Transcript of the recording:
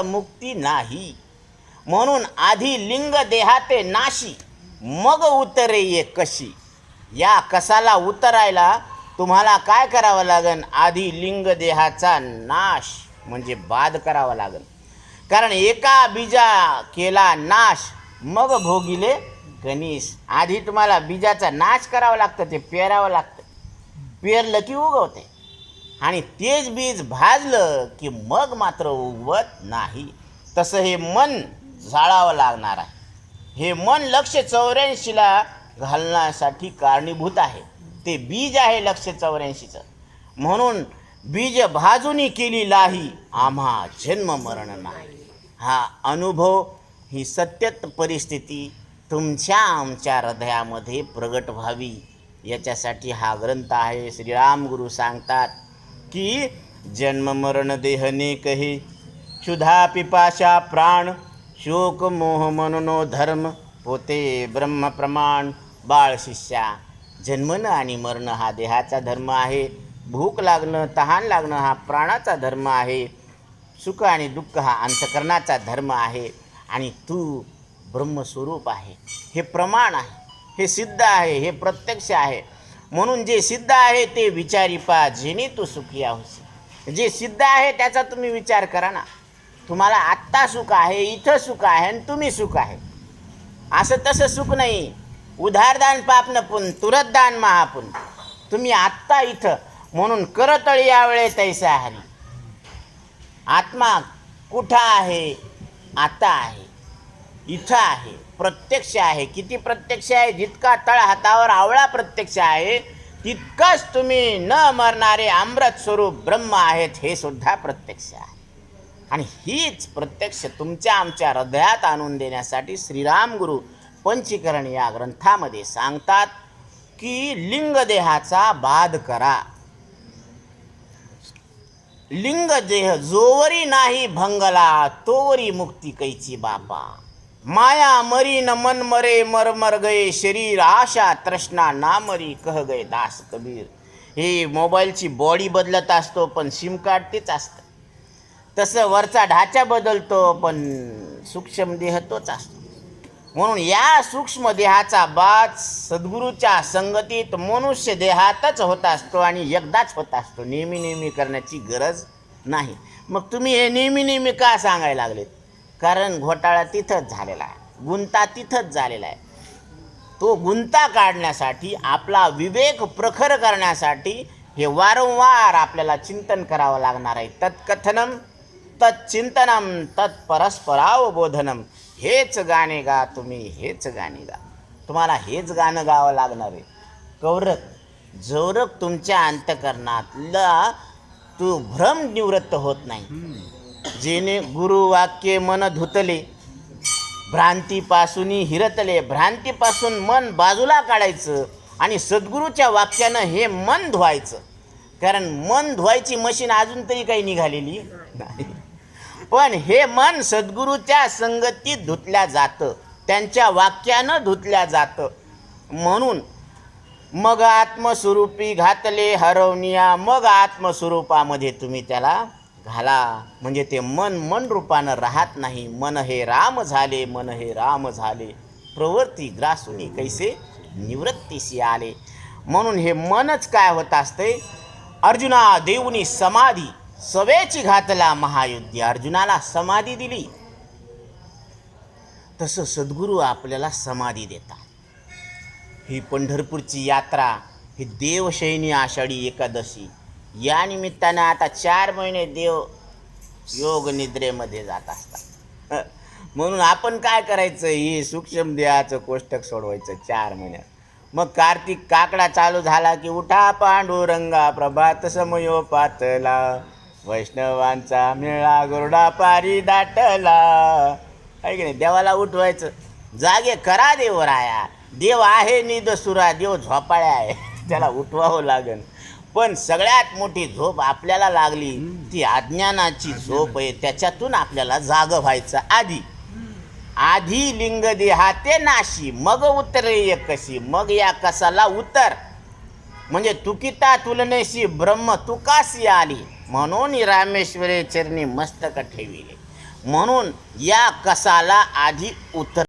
मुक्ती नाही. म्हणून आधी लिंग देहाते नाशी मग उतरे ये कशी. या कसाला उतरायला तुम्हाला काय करावं लागेल आधी लिंग देहाचा नाश म्हणजे बाद करावा लागन. कारण एका बीजा केला नाश मग भोगिले गणेश आधी तुम्हाला बीजाचा नाश करावा लागतं ते पेरावं लागतं. पेरलं की उगवते. आणि तेच बीज भाजलं की मग मात्र उगवत नाही. तसं हे मन जाळावं लागणार आहे. हे मन लक्ष चौऱ्याऐंशीला घालण्यासाठी कारणीभूत आहे. ते बीज आहे लक्ष चौऱ्याऐंशीचं. म्हणून बीज भाजूनी केली लाही आम्हा जन्म मरण नाही. हा अनुभव ही सत्यत परिस्थिती तुमच्या आमच्या हृदयामध्ये प्रगट व्हावी. याच्यासाठी हा ग्रंथ आहे श्रीराम गुरु सांगतात की जन्म मरण देहने कहे क्षुधा पिपाशा प्राण शोक मोह मननो धर्म पोते ब्रह्म प्रमाण बाळ शिष्या. जन्मनं आणि मरणं हा देहाचा धर्म आहे. भूक लागणं तहान लागणं हा प्राणाचा धर्म आहे. सुख आणि दुःख हा अंतकरणाचा धर्म आहे. आणि तू ब्रह्मस्वरूप आहे. हे प्रमाण आहे. हे सिद्ध आहे. हे प्रत्यक्ष आहे. म्हणून जे सिद्ध आहे ते विचारी पा जेणे तो सुखी आहोस. जे सिद्ध आहे त्याचा तुम्ही विचार करा ना. तुम्हाला आत्ता सुख आहे इथं सुख आहे आणि तुम्ही सुख आहे. असं तसं सुख नाही. उधारदान पापन पुन तुरतदान महापुन. तुम्ही आत्ता इथं म्हणून करतळी यावेळे तैसा हरी. आत्मा कुठं आहे? आता आहे. इथं आहे. प्रत्यक्ष आहे. किती प्रत्यक्ष आहे? जितका तळ हातावर आवळा प्रत्यक्ष आहे तितकंच तुम्ही न मरणारे अमृत स्वरूप ब्रह्म आहेत हे सुद्धा प्रत्यक्ष आहे. आणि हीच प्रत्यक्ष तुमच्या आमच्या हृदयात आणून देण्यासाठी श्रीराम गुरु पंचीकरण या ग्रंथामध्ये सांगतात की लिंगदेहाचा बाध करा. लिंगदेह जोवरी नाही भंगला तोवरी मुक्ती कैची बापा. माया मरी न मन मरे मर मर गये शरीर आशा तृष्णा ना मरी कह गये दास कबीर. हे मोबाईलची बॉडी बदलत असतो पण सिम कार्ड तेच असतं. तसं वरचा ढाचा बदलतो पण सूक्ष्म देह तोच असतो. म्हणून या सूक्ष्म देहाचा बाज सद्गुरूच्या संगतीत मनुष्य देहातच होत असतो आणि एकदाच होत असतो. नेहमी नेहमी करण्याची गरज नाही. मग तुम्ही हे नेहमी नेहमी का सांगायला लागलेत? कारण घोटाळा तिथंच झालेला आहे. गुंता तिथंच झालेला आहे. तो गुंता काढण्यासाठी आपला विवेक प्रखर करण्यासाठी हे वारंवार आपल्याला चिंतन करावं लागणार आहे. तत्कथनम तच्चिंतनम तत्परस्परावबोधनम. हेच गाणे गा तुम्ही हेच गाणे गा. तुम्हाला हेच गाणं गावं लागणार आहे. कौरक जोरक तुमच्या अंतकरणातला तू भ्रम निवृत्त होत नाही. जेने गुरुवाक्ये मन धुतले भ्रांतीपासून हिरतले. भ्रांतीपासून मन बाजूला काढायचं आणि सद्गुरूच्या वाक्यानं हे मन धुवायचं. कारण मन धुवायची मशीन अजून तरी काही निघालेली नाही. पण हे मन सद्गुरूच्या संगतीत धुतल्या जातं. त्यांच्या वाक्यानं धुतल्या जातं. म्हणून मग आत्मस्वरूपी घातले हरवनिया मग आत्मस्वरूपामध्ये तुम्ही त्याला घाला म्हणजे ते मन मन रूपानं राहत नाही. मन हे राम झाले मन हे राम झाले. प्रवृत्ती ग्रासुनी कैसे निवृत्तीशी आले. म्हणून हे मनच काय होत असते? अर्जुना देऊनी समाधी सवेची घातला महायुद्धी. अर्जुनाला समाधी दिली. तसं सद्गुरू आपल्याला समाधी देतात. ही पंढरपूरची यात्रा ही देवशयनी आषाढी एकादशी या निमित्तानं आता चार महिने देव योग निद्रेमध्ये जात असतात. म्हणून आपण काय करायचं? ही सूक्ष्म देहाचं कोष्टक सोडवायचं चार महिन्यात मग कार्तिक काकडा चालू झाला की उठा पांडुरंगा प्रभात समयो पातला. वैष्णवांचा मेळा गोरडा पारी दाटला. आहे की नाही? देवाला उठवायचं. जागे करा देवराया देव आहे निद सुरा. देव झोपाळ्या आहे. त्याला उठवावं लागेल. पण सगळ्यात मोठी झोप आपल्याला लागली ती अज्ञानाची झोप आहे. त्याच्यातून आपल्याला जाग व्हायचं. आधी आधी लिंग देहाते नाशी मग उतरे कशी मग या कसाला उतर म्हणजे तुकिता तुलनेशी ब्रह्म तुकासी आली. म्हणून रामेश्वरे चरणी मस्तक ठेविले. म्हणून या कसाला आधी उतर